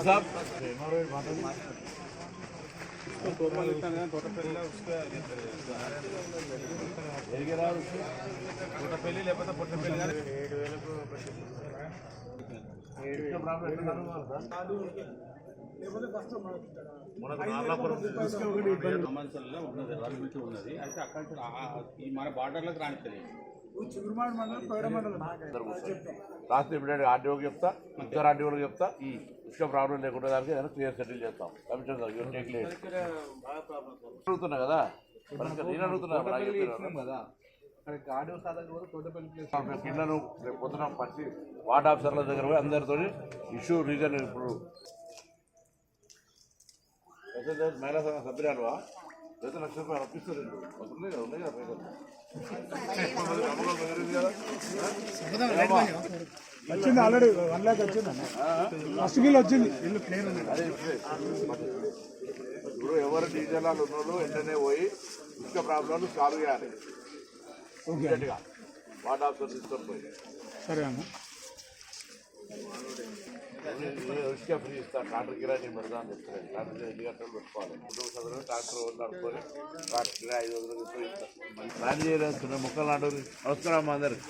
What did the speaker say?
साहब పెళ్లి లేకపోతే పుట్ట పెళ్లి కానీ అమర్చల్లో ఉన్నది అవైలబిలిటీ ఉన్నది. అయితే అక్కడ నుంచి ఆ- ఈ మన బార్డర్లకు రానిస్తుంది రాష్ట్ర ఇమీడియట్ ఆర్డీఓకి చెప్తా ఇద్దరు ఆర్డీఓకి చెప్తా. ఇసుక ప్రాబ్లం లేకుండా దానికి ఏదైనా క్లియర్ సెటిల్ చేస్తాం. Commission sir your take late అడుగుతున్నా కదా? నేను అడుగుతున్నా మరి నాకు చెప్తున్నారు. కదా. అక్కడ ఆడియో సాధన కూడా తోటపల్లి ప్లేస్ మేము కిందను రేపు పొద్దున పచ్చి వార్డ్ ఆఫీసర్ల దగ్గర పోయి అందరితో ఇష్యూ రీజన్ ఇప్పుడు మహిళా సంఘ సభ్యురాలువా లక్ష రూపాయలు అప్పిస్తారు వీళ్ళు. వస్తున్నాయి కదా ఉన్నాయి కదా పైసలు. వచ్చింది ఆల్రెడీ వన్ ల్యాక్ వచ్చింది ఫస్ట్ వచ్చింది. ఇల్లు క్లియర్ ఉంది. అదే ఇప్పుడే. ఎవరు డీజిల్ ఉన్నోళ్ళు వెంటనే పోయి ఇసుక ప్రాబ్లం సాల్వ్ చేయాలి. ఓకే. ఇమ్మీడియట్గా వార్డ్ ఆఫీసర్ తీసుకొని పోయి. సరే అన్న. ఇసుక ఫ్రీ ఇస్తాను ట్రాక్టర్ కిరాయి నేను పెడతా అని చెప్తాను ట్రాక్టర్ ఎన్ని గంటలు పెట్టుకోవాలి? కుటుంబ సభ్యులు ట్రాక్టర్ వాళ్ళు నడుపుకొని ట్రాక్టర్ ఐదు వందలు ఇస్తాను ప్లాన్ చేయలేదు ముక్కలు నాటు నమస్కారం అందరికి